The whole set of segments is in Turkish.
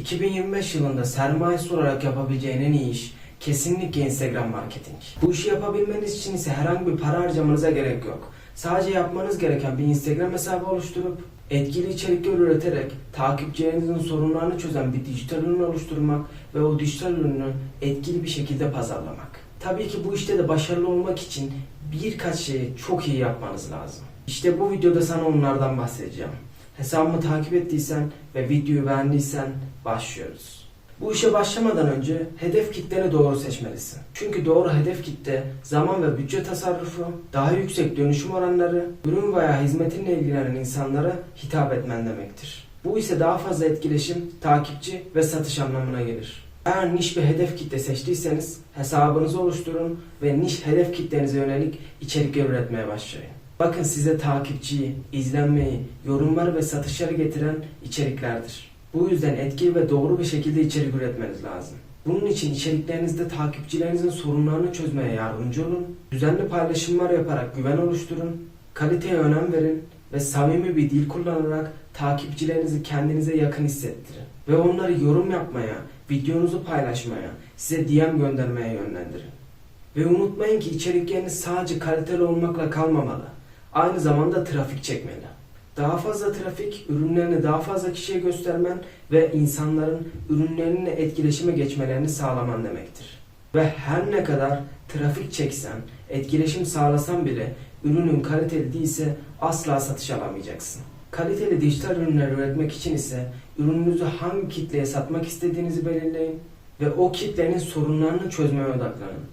2025 yılında sermayesi olarak yapabileceğin en iyi iş kesinlikle Instagram marketing. Bu işi yapabilmeniz için ise herhangi bir para harcamanıza gerek yok. Sadece yapmanız gereken bir Instagram hesabı oluşturup etkili içerikler üreterek takipçilerinizin sorunlarını çözen bir dijital ürün oluşturmak ve o dijital ürünü etkili bir şekilde pazarlamak. Tabii ki bu işte de başarılı olmak için birkaç şeyi çok iyi yapmanız lazım. İşte bu videoda sana onlardan bahsedeceğim. Hesabımı takip ettiysen ve videoyu beğendiysen başlıyoruz. Bu işe başlamadan önce hedef kitleni doğru seçmelisin. Çünkü doğru hedef kitle zaman ve bütçe tasarrufu, daha yüksek dönüşüm oranları, ürün veya hizmetinle ilgilenen insanlara hitap etmen demektir. Bu ise daha fazla etkileşim, takipçi ve satış anlamına gelir. Eğer niş bir hedef kitle seçtiyseniz hesabınızı oluşturun ve niş hedef kitlenize yönelik içerikler üretmeye başlayın. Bakın size takipçiyi, izlenmeyi, yorumları ve satışları getiren içeriklerdir. Bu yüzden etkili ve doğru bir şekilde içerik üretmeniz lazım. Bunun için içeriklerinizde takipçilerinizin sorunlarını çözmeye yardımcı olun, düzenli paylaşımlar yaparak güven oluşturun, kaliteye önem verin ve samimi bir dil kullanarak takipçilerinizi kendinize yakın hissettirin. Ve onları yorum yapmaya, videonuzu paylaşmaya, size DM göndermeye yönlendirin. Ve unutmayın ki içerikleriniz sadece kaliteli olmakla kalmamalı. Aynı zamanda trafik çekmeli. Daha fazla trafik, ürünlerini daha fazla kişiye göstermen ve insanların ürünlerinle etkileşime geçmelerini sağlaman demektir. Ve her ne kadar trafik çeksen, etkileşim sağlasan bile ürünün kaliteli değilse asla satış alamayacaksın. Kaliteli dijital ürünler üretmek için ise ürününüzü hangi kitleye satmak istediğinizi belirleyin ve o kitlenin sorunlarını çözmeye odaklanın.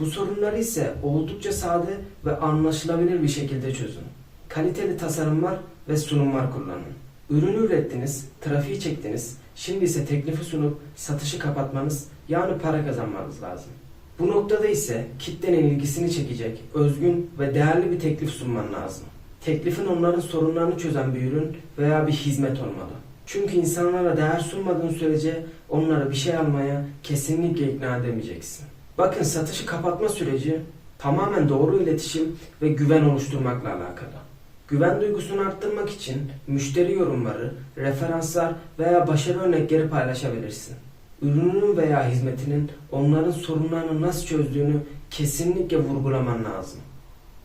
Bu sorunları ise oldukça sade ve anlaşılabilir bir şekilde çözün. Kaliteli tasarımlar ve sunumlar kullanın. Ürünü ürettiniz, trafiği çektiniz, şimdi ise teklifi sunup satışı kapatmanız yani para kazanmanız lazım. Bu noktada ise kitlenin ilgisini çekecek, özgün ve değerli bir teklif sunman lazım. Teklifin onların sorunlarını çözen bir ürün veya bir hizmet olmalı. Çünkü insanlara değer sunmadığın sürece onlara bir şey almaya kesinlikle ikna edemeyeceksin. Bakın satışı kapatma süreci tamamen doğru iletişim ve güven oluşturmakla alakalı. Güven duygusunu arttırmak için müşteri yorumları, referanslar veya başarı örnekleri paylaşabilirsin. Ürünün veya hizmetinin onların sorunlarını nasıl çözdüğünü kesinlikle vurgulaman lazım.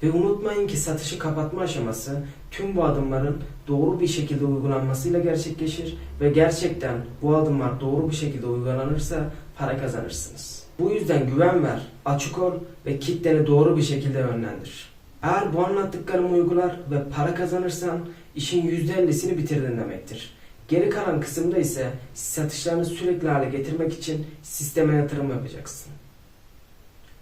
Ve unutmayın ki satışı kapatma aşaması tüm bu adımların doğru bir şekilde uygulanmasıyla gerçekleşir ve gerçekten bu adımlar doğru bir şekilde uygulanırsa para kazanırsınız. Bu yüzden güven ver, açık ol ve kitleni doğru bir şekilde yönlendir. Eğer bu anlattıklarımı uygular ve para kazanırsan işin %50'sini bitirdin demektir. Geri kalan kısımda ise satışlarını sürekli hale getirmek için sisteme yatırım yapacaksın.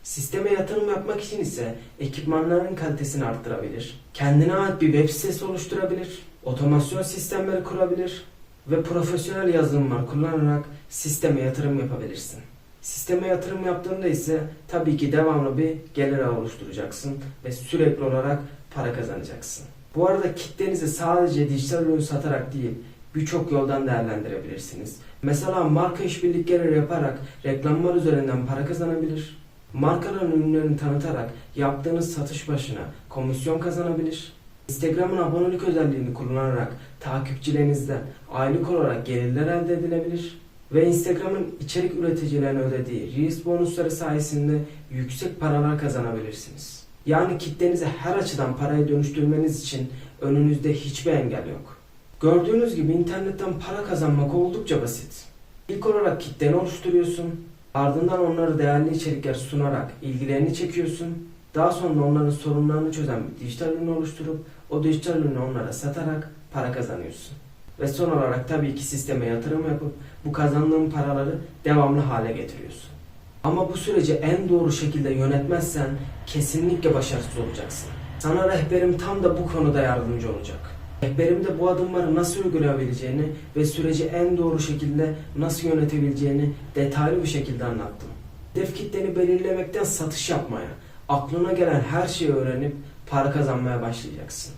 Sisteme yatırım yapmak için ise ekipmanların kalitesini arttırabilir, kendine ait bir web sitesi oluşturabilir, otomasyon sistemleri kurabilir ve profesyonel yazılımlar kullanarak sisteme yatırım yapabilirsin. Sisteme yatırım yaptığında ise tabii ki devamlı bir gelir oluşturacaksın ve sürekli olarak para kazanacaksın. Bu arada kitlenizi sadece dijital ürün satarak değil, birçok yoldan değerlendirebilirsiniz. Mesela marka işbirlikleri yaparak reklamlar üzerinden para kazanabilir. Markaların ürünlerini tanıtarak yaptığınız satış başına komisyon kazanabilir. Instagram'ın abonelik özelliğini kullanarak takipçilerinizden aylık olarak gelirler elde edilebilir. Ve Instagram'ın içerik üreticilerine ödediği Reels bonusları sayesinde yüksek paralar kazanabilirsiniz. Yani kitlenizi her açıdan paraya dönüştürmeniz için önünüzde hiçbir engel yok. Gördüğünüz gibi internetten para kazanmak oldukça basit. İlk olarak kitleni oluşturuyorsun, ardından onlara değerli içerikler sunarak ilgilerini çekiyorsun, daha sonra onların sorunlarını çözen bir dijital ürün oluşturup o dijital ürünü onlara satarak para kazanıyorsun. Ve son olarak tabii ki sisteme yatırım yapıp bu kazandığın paraları devamlı hale getiriyorsun. Ama bu süreci en doğru şekilde yönetmezsen kesinlikle başarısız olacaksın. Sana rehberim tam da bu konuda yardımcı olacak. Rehberimde bu adımları nasıl uygulayabileceğini ve süreci en doğru şekilde nasıl yönetebileceğini detaylı bir şekilde anlattım. Hedef kitleni belirlemekten satış yapmaya, aklına gelen her şeyi öğrenip para kazanmaya başlayacaksın.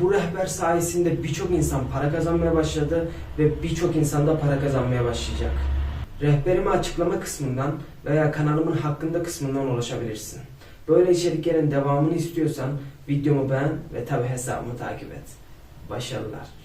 Bu rehber sayesinde birçok insan para kazanmaya başladı ve birçok insan da para kazanmaya başlayacak. Rehberime açıklama kısmından veya kanalımın hakkında kısmından ulaşabilirsin. Böyle içeriklerin devamını istiyorsan videomu beğen ve tabi hesabımı takip et. Başarılar.